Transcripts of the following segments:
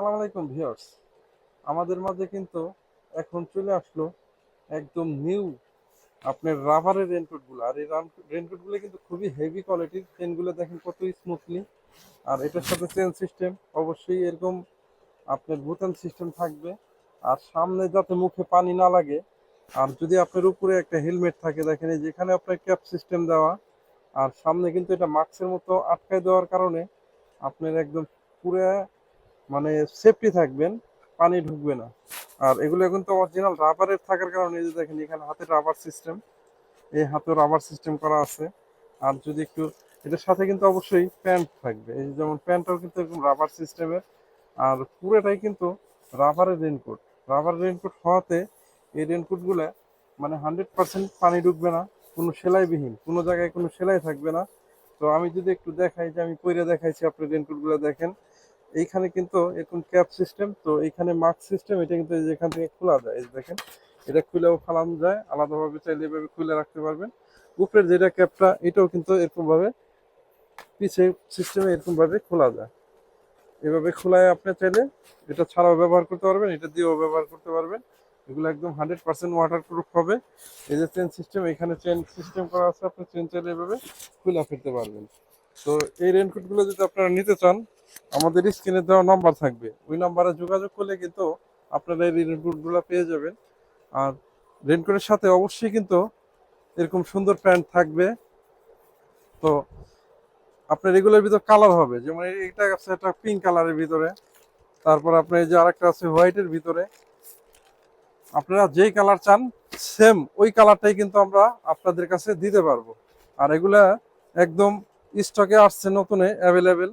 আসসালামু আলাইকুম ভিউয়ার্স। আমাদের মাঝে কিন্তু এখন চলে আসলো একদম নিউ আপনার রাবারের রেনকোটগুলো। আর এই রেনকোটগুলো কিন্তু খুবই হেভি কোয়ালিটির চেনগুলো দেখেন কত স্মুথলি আর এটার সাথে চেন সিস্টেম অবশ্যই এরকম আপনার বোতাম সিস্টেম থাকবে। আর সামনে যাতে মুখে পানি না লাগে, আর যদি আপনার উপরে একটা হেলমেট থাকে, দেখেন যেখানে আপনার ক্যাপ সিস্টেম দেওয়া। আর সামনে কিন্তু এটা মাস্কের মতো আটকায় দেওয়ার কারণে আপনার একদম পুরো মানে সেফটি থাকবেন, পানি ঢুকবে না। আর এগুলো এখন তো অরিজিনাল রাবারের থাকার কারণে যে দেখেন, এখানে হাতে রাবার সিস্টেম এই হাতে রাবার সিস্টেম করা আছে। আর যদি একটু, এটার সাথে কিন্তু অবশ্যই প্যান্ট থাকবে। এই যেমন প্যান্টটাও কিন্তু এরকম রাবার সিস্টেমের আর পুরোটাই কিন্তু রাবারের রেনকোট রাবার রেনকোট হওয়াতে এই রেনকোটগুলো মানে হান্ড্রেড পার্সেন্ট পানি ঢুকবে না, কোনো সেলাইবিহীন, কোনো জায়গায় কোনো সেলাই থাকবে না। তো আমি যদি একটু দেখাই যে, আমি পরে দেখাইছি, আপনি রেনকোটগুলো দেখেন। এইখানে কিন্তু এরকম ক্যাপ সিস্টেম তো এইখানে মার্ক সিস্টেম এটা কিন্তু এই যে এখান থেকে খোলা যায় দেখেন। এটা খুলেও ফালানো যায়, আলাদাভাবে চাইলে এভাবে খুলে রাখতে পারবেন। উপরের যেটা ক্যাপটা এটাও কিন্তু এরকম ভাবে পিছে সিস্টেমে এরকমভাবে খোলা যায়। এভাবে খোলায় আপনি চাইলে এটা ছাড়াও ব্যবহার করতে পারবেন, এটা দিয়েও ব্যবহার করতে পারবেন। এগুলো একদম হান্ড্রেড পার্সেন্ট ওয়াটার প্রুফ হবে। এই যে চেন সিস্টেম এখানে চেন সিস্টেম করা আছে, আপনি চেন চাইলে এভাবে খুলে ফিরতে পারবেন। তো এই রেনকোটগুলো যদি আপনারা নিতে চান আমাদের স্ক্রিনে দেওয়া নাম্বার থাকবে। ওই নাম্বারে যোগাযোগ করলে কিন্তু আপনারা এই রেনকোটগুলো পেয়ে যাবেন। আর রেনকোটের সাথে অবশ্যই কিন্তু এরকম সুন্দর প্যান্ট থাকবে। তো আপনার এগুলোর ভিতর কালার হবে। যেমন এটা আছে একটা পিঙ্ক কালারের ভিতরে। তারপর আপনার এই যে আরেকটা আছে, হোয়াইটের ভিতরে। আপনারা যেই কালার চান, সেম ওই কালারটাই কিন্তু আমরা আপনাদের কাছে দিতে পারব। আর এগুলা একদম স্টকে আসছে, নতুনে অ্যাভেলেবেল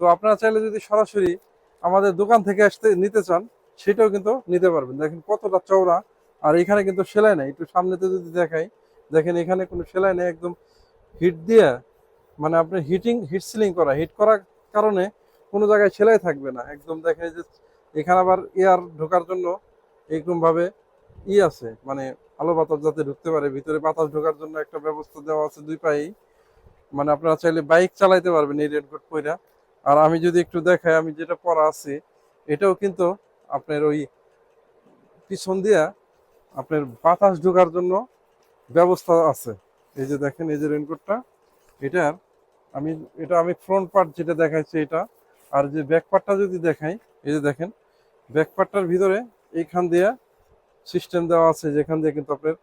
তো আপনারা চাইলে যদি সরাসরি আমাদের দোকান থেকে আসতে নিতে চান, সেটাও কিন্তু নিতে পারবেন। দেখেন কতটা চওড়া, আর এখানে কিন্তু সেলাই নেই। একটু সামনেতে যদি দেখাই, দেখেন এখানে কোনো সেলাই নেই, একদম হিট দিয়ে মানে আপনার হিটিং, হিট সিলিং করা। হিট করার কারণে কোনো জায়গায় সেলাই থাকবে না। একদম দেখেন যে, এখানে আবার এয়ার ঢোকার জন্য এরকম ভাবে ই আছে মানে আলো বাতাস যাতে ঢুকতে পারে। ভিতরে বাতাস ঢোকার জন্য একটা ব্যবস্থা দেওয়া আছে দুই পায়েই। মানে আপনারা চাইলে বাইক চালাইতে পারবেন এই রেনকোট পইরা। আর আমি যদি একটু দেখাই, আমি যেটা পরা আছি, এটাও কিন্তু আপনার ওই পিছন দিয়া আপনার বাতাস ঢোকার জন্য ব্যবস্থা আছে। এই যে দেখেন, এই যে রেনকোটটা এটার আমি, এটা আমি ফ্রন্ট পার্ট যেটা দেখাইছি এটা, আর যে ব্যাক পার্টটা যদি দেখাই, এই যে দেখেন ব্যাক পার্টটার ভিতরে এইখান দিয়া সিস্টেম দেওয়া আছে, যেখান দিয়ে কিন্তু আপনার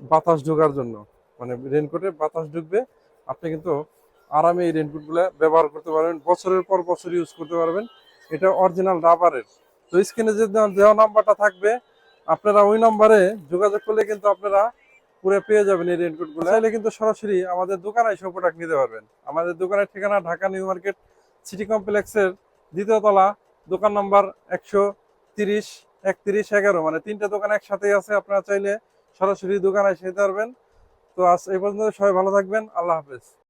বাতাস ঢোকার জন্য। মানে রেনকোটে বাতাস ঢুকবে, আপনি কিন্তু আরামে এই রেনকোটগুলো ব্যবহার করতে পারবেন। বছরের পর বছর ইউজ করতে পারবেন। এটা অরিজিনাল রাবারের তো স্ক্রিনে যে দেওয়া- নাম্বারটা থাকবে, আপনারা ওই নম্বরে যোগাযোগ করলে কিন্তু আপনারা পুরো পেয়ে যাবেন এই রেনকোটগুলো চাইলে কিন্তু সরাসরি আমাদের দোকানে এসে প্রোডাক্ট নিতে পারবেন। আমাদের দোকানের ঠিকানা ঢাকা নিউ মার্কেট সিটি কমপ্লেক্সের দ্বিতীয় তলা, দোকান নাম্বার একশো তিরিশ, একত্রিশ, এগারো। মানে তিনটা দোকান একসাথেই আছে, আপনারা চাইলে সরাসরি দোকানে এসে পারবেন। তো আজ এই পর্যন্ত সবাই ভালো থাকবেন। আল্লাহ হাফেজ।